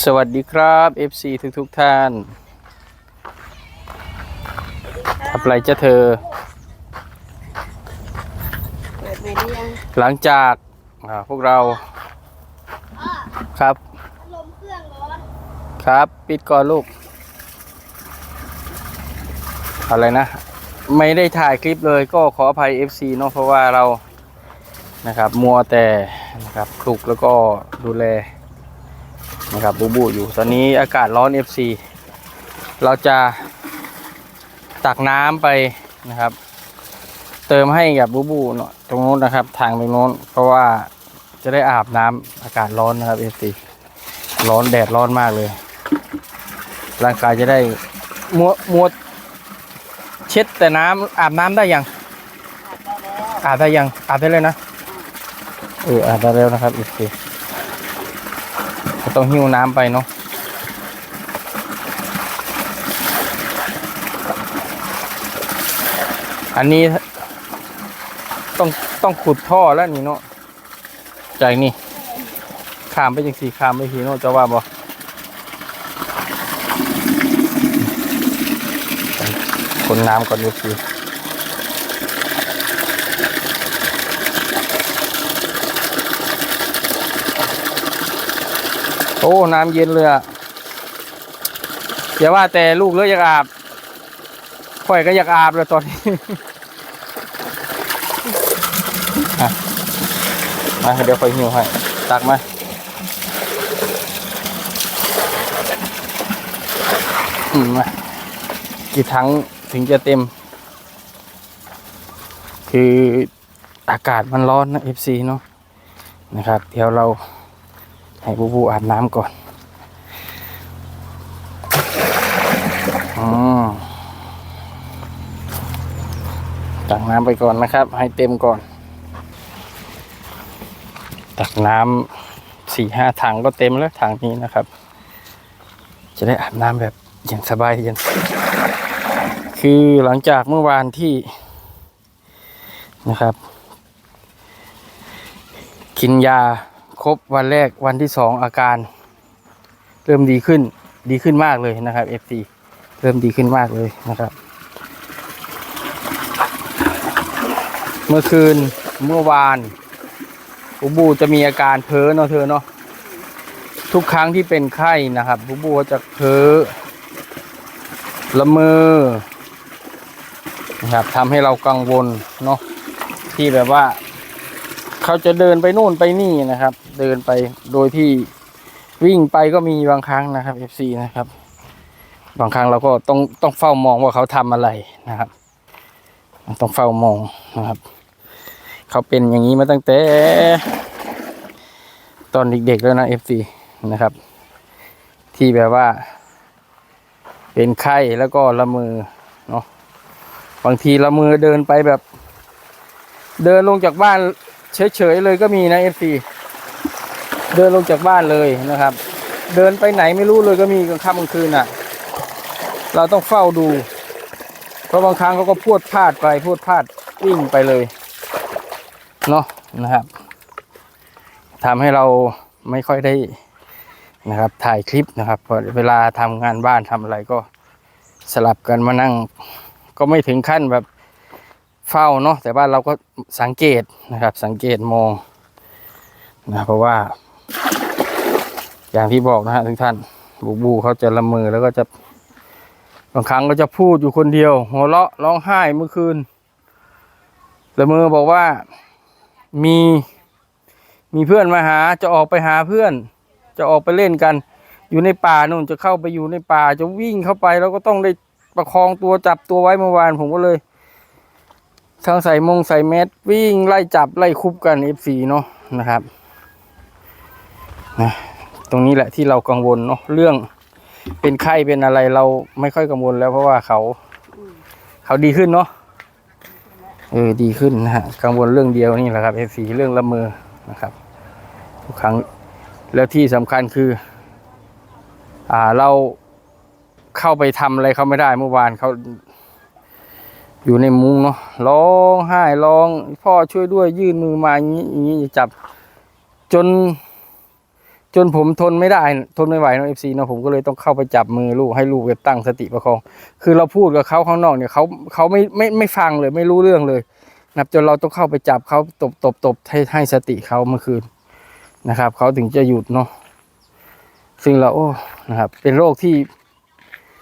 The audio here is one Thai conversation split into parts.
สวัสดีครับ FC ทุกทุกๆท่านทำไรจะเธอ เปิดใหม่ได้ยังหลังจากอ่าพวกเราครับ ลมเครื่องร้อนครับ ปิดก่อนลูก อะไรนะ ไม่ได้ถ่ายคลิปเลยก็ขออภัย FC เนาะเพราะว่าเรานะครับ มัวแต่นะครับคลุกแล้วก็ดูแล นะครับบูบูอยู่ ตอนนี้อากาศร้อน FC เราจะตักน้ำไปนะครับ เติมให้กับบูบูเนาะตรงโน้นนะครับ ทางตรงโน้น เพราะว่าจะได้อาบน้ำอากาศร้อนนะครับ FC ร้อนแดดร้อนมากเลย ร่างกายจะได้มัวมัวเช็ดแต่น้ำอาบน้ำได้ยังอาบได้แล้วอาบได้ยังอาบได้เลยนะเอออาบได้แล้วนะครับโอเคก็ ต้องหิ้วน้ำไปเนาะอันนี้ต้องต้องขุดท่อแล้วนี่เนาะจากนี่ขามไปจังสีขามไปทีเนาะจะว่าบ่คนน้ำก่อนดูสิ โอ้ น้ำเย็นเลยอะอย่าว่าแต่ลูกเลยอยากอาบข่อยก็อยากอาบเลยตอนนี้มาเดี๋ยวข่อยหิวให้ ตักมาอืมมากี่ถังถึงจะเต็ม คืออากาศมันร้อนนะ FC เนาะนะครับ เดี๋ยวเรา ให้บูบูอาบน้ำก่อนอมตักน้ำไปก่อนนะครับ ให้เต็มก่อน ตักน้ำสี่ห้าถังก็เต็มแล้วถังนี้นะครับ จะได้อาบน้ำแบบอย่างสบายเย็นคือหลังจากเมื่อวานที่นะครับ กินยา ครบวันแรกวันที่สองอาการ เริ่มดีขึ้นดีขึ้นมากเลยนะครับ FT เริ่มดีขึ้นมากเลยนะครับ เมื่อคืนเมื่อวานบูบูจะมีอาการเพ้อเนาะเธอเนาะทุกครั้งที่เป็นไข้นะครับบูบูจะเพ้อละเมอนะครับทำให้เรากังวลเนาะที่แบบว่า เขาจะเดินไปนู่นไปนี่นะครับ เดินไปโดยที่วิ่งไปก็มีบางครั้งนะครับ FC นะครับ บางครั้งเราก็ต้องต้องเฝ้ามองว่าเขาทำอะไรนะครับ ต้องเฝ้ามองนะครับ เขาเป็นอย่างนี้มาตั้งแต่ตอนเด็กๆแล้วนะ FC นะครับ ที่แบบว่า เป็นไข้แล้วก็ละมือเนาะบางทีละมือเดินไปแบบ เดินลงจากบ้านเฉยๆเลยก็มีนะเอฟซี เดินลงจากบ้านเลยนะครับ เดินไปไหนไม่รู้เลยก็มีกลางค่ำกลางคืนอะ เราต้องเฝ้าดู เพราะบางครั้งเขาก็พูดพลาดไปพูดพลาดวิ่งไปเลยเนาะนะครับทำให้เราไม่ค่อยได้นะครับ ถ่ายคลิปนะครับเพราะเวลาทำงานบ้านทำอะไรก็สลับกันมานั่ง ก็ไม่ถึงขั้นแบบเฝ้าเนาะแต่ว่าเราก็สังเกตนะครับ สังเกตมองนะเพราะว่า อย่างที่บอกนะฮะทุกท่านบูบูเขาจะละเมอแล้วก็จะบางครั้งก็จะพูดอยู่คนเดียว หัวเราะร้องไห้เมื่อคืนละเมอบอกว่ามีมีเพื่อนมาหาจะออกไปหาเพื่อน จะออกไปเล่นกัน อยู่ในป่านู่นจะเข้าไปอยู่ในป่า จะวิ่งเข้าไปแล้วก็ต้องได้ประคองตัวจับตัวไว้เมื่อวานผมก็เลยทั้งใส่มงใส่เม็ดวิ่งไล่จับไล่คุบกัน F4 เนาะนะครับนะ ตรงนี้แหละที่เรากังวลเนาะเรื่องเป็นไข้เป็นอะไรเราไม่ค่อยกังวลแล้วเพราะว่าเขา เขาดีขึ้นเนาะเออดีขึ้นนะฮะกังวลเรื่องเดียวนี่แหละครับ F4 เรื่องละเมอนะครับทุกครั้งแล้วที่สำคัญคือ อ่าเราเข้าไปทำอะไรเขาไม่ได้เมื่อวานเขาอยู่ในมุ้งเนาะร้องไห้ร้อง พ่อช่วยด้วยยื่นมือมาอย่างนี้อย่างนี้จะจับจน จนผมทนไม่ได้ทนไม่ไหวเนาะเอฟซีเนาะผมก็เลยต้องเข้าไปจับมือลูกให้ลูกแบบตั้งสติประคอง คือเราพูดกับเขาข้างนอกเนี่ยเขาเขาไม่ไม่ไม่ฟังเลยไม่รู้เรื่องเลยนะครับจนเราต้องเข้าไปจับเขาตบตบตบให้ให้สติเขาเมื่อคืนนะครับเขาถึงจะหยุดเนาะซึ่งเราโอ้นะครับ เป็นโรคที่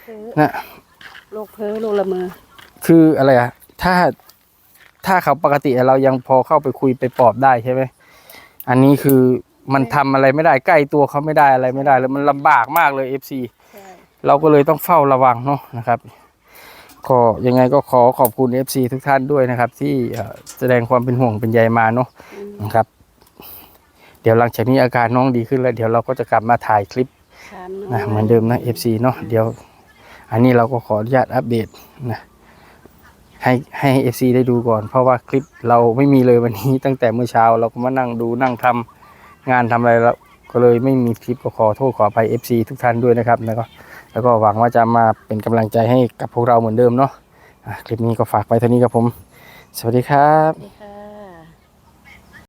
เพ้อนะโรคเพ้อโรคละเมอคืออะไรอะถ้าถ้าเขาปกติเรายังพอเข้าไปคุยไปปลอบได้ใช่ไหมอันนี้คือ มันทำอะไรไม่ได้ใกล้ตัวเขาไม่ได้อะไรไม่ได้แล้วมันลำบากมากเลยเอฟซีใช่เราก็เลยต้องเฝ้าระวังเนาะนะครับก็ยังไงก็ขอขอบคุณ FC ทุกท่านด้วยนะครับ ที่เอ่อแสดงความเป็นห่วงเป็นใยมาเนาะอืมนะครับ เดี๋ยวหลังจากนี้อาการน้องดีขึ้นแล้ว เดี๋ยวเราก็จะกลับมาถ่ายคลิป ถามน้องนะเหมือนเดิมนะ FC เนาะเดี๋ยว อันนี้เราก็ขออนุญาตอัปเดตนะให้ให้ FC ได้ดูก่อน เพราะว่าคลิปเราไม่มีเลยวันนี้ ตั้งแต่เมื่อเช้าเราก็มานั่งดูนั่งทำ งานทำอะไรแล้วก็เลยไม่มีคลิปก็ขอโทษขอไป FC ทุกท่านด้วยนะครับ แล้วก็แล้วก็หวังว่าจะมาเป็นกำลังใจให้กับพวกเราเหมือนเดิมเนาะคลิปนี้ก็ฝากไปเท่านี้ครับผม สวัสดีครับ